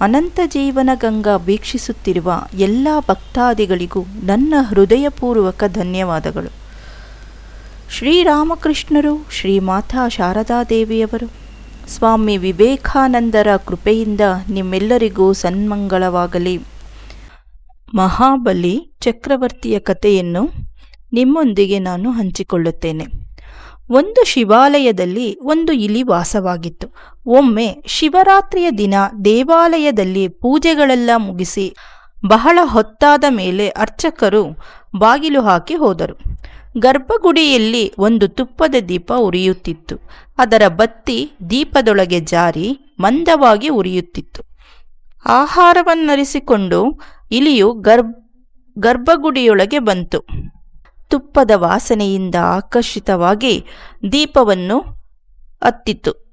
ಅನಂತ ಜೀವನ ಗಂಗಾ ವೀಕ್ಷಿಸುತ್ತಿರುವ ಎಲ್ಲ ಭಕ್ತಾದಿಗಳಿಗೂ ನನ್ನ ಹೃದಯಪೂರ್ವಕ ಧನ್ಯವಾದಗಳು. ಶ್ರೀರಾಮಕೃಷ್ಣರು ಶ್ರೀಮಾತಾ ಶಾರದಾದೇವಿಯವರು ಸ್ವಾಮಿ ವಿವೇಕಾನಂದರ ಕೃಪೆಯಿಂದ ನಿಮ್ಮೆಲ್ಲರಿಗೂ ಸನ್ಮಂಗಳವಾಗಲಿ. ಮಹಾಬಲಿ ಚಕ್ರವರ್ತಿಯ ಕಥೆಯನ್ನು ನಿಮ್ಮೊಂದಿಗೆ ನಾನು ಹಂಚಿಕೊಳ್ಳುತ್ತೇನೆ. ಒಂದು ಶಿವಾಲಯದಲ್ಲಿ ಒಂದು ಇಲಿ ವಾಸವಾಗಿತ್ತು. ಒಮ್ಮೆ ಶಿವರಾತ್ರಿಯ ದಿನ ದೇವಾಲಯದಲ್ಲಿ ಪೂಜೆಗಳೆಲ್ಲ ಮುಗಿಸಿ ಬಹಳ ಹೊತ್ತಾದ ಮೇಲೆ ಅರ್ಚಕರು ಬಾಗಿಲು ಹಾಕಿ ಹೋದರು. ಗರ್ಭಗುಡಿಯಲ್ಲಿ ಒಂದು ತುಪ್ಪದ ದೀಪ ಉರಿಯುತ್ತಿತ್ತು. ಅದರ ಬತ್ತಿ ದೀಪದೊಳಗೆ ಜಾರಿ ಮಂದವಾಗಿ ಉರಿಯುತ್ತಿತ್ತು. ಆಹಾರವನ್ನರಿಸಿಕೊಂಡು ಇಲಿಯು ಗರ್ಭ, ಗರ್ಭಗುಡಿಯೊಳಗೆ ಬಂತು. ತುಪ್ಪದ ವಾಸನೆಯಿಂದ ಆಕರ್ಷಿತವಾಗಿ ದೀಪವನ್ನು ಹತ್ತಿತು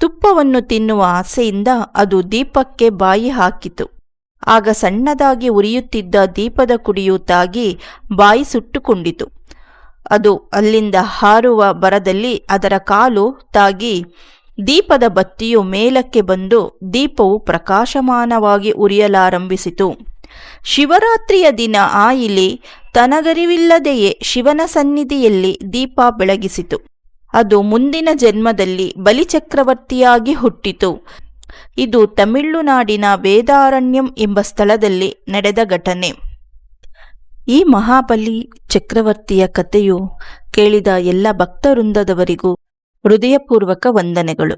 ತುಪ್ಪವನ್ನು ತಿನ್ನುವ ಆಸೆಯಿಂದ ಅದು ದೀಪಕ್ಕೆ ಬಾಯಿ ಹಾಕಿತು. ಆಗ ಸಣ್ಣದಾಗಿ ಉರಿಯುತ್ತಿದ್ದ ದೀಪದ ಕುಡಿಯು ತಾಗಿ ಬಾಯಿ ಸುಟ್ಟುಕೊಂಡಿತು. ಅದು ಅಲ್ಲಿಂದ ಹಾರುವ ಬರದಲ್ಲಿ ಅದರ ಕಾಲು ತಾಗಿ ದೀಪದ ಬತ್ತಿಯು ಮೇಲಕ್ಕೆ ಬಂದು ದೀಪವು ಪ್ರಕಾಶಮಾನವಾಗಿ ಉರಿಯಲಾರಂಭಿಸಿತು. ಶಿವರಾತ್ರಿಯ ದಿನ ಆ ಇಲಿ ತನಗರಿವಿಲ್ಲದೆಯೇ ಶಿವನ ಸನ್ನಿಧಿಯಲ್ಲಿ ದೀಪ ಬೆಳಗಿಸಿತು. ಅದು ಮುಂದಿನ ಜನ್ಮದಲ್ಲಿ ಬಲಿಚಕ್ರವರ್ತಿಯಾಗಿ ಹುಟ್ಟಿತು. ಇದು ತಮಿಳುನಾಡಿನ ವೇದಾರಣ್ಯಂ ಎಂಬ ಸ್ಥಳದಲ್ಲಿ ನಡೆದ ಘಟನೆ. ಈ ಮಹಾಬಲಿ ಚಕ್ರವರ್ತಿಯ ಕಥೆಯು ಕೇಳಿದ ಎಲ್ಲ ಭಕ್ತವೃಂದದವರಿಗೂ ಹೃದಯಪೂರ್ವಕ ವಂದನೆಗಳು.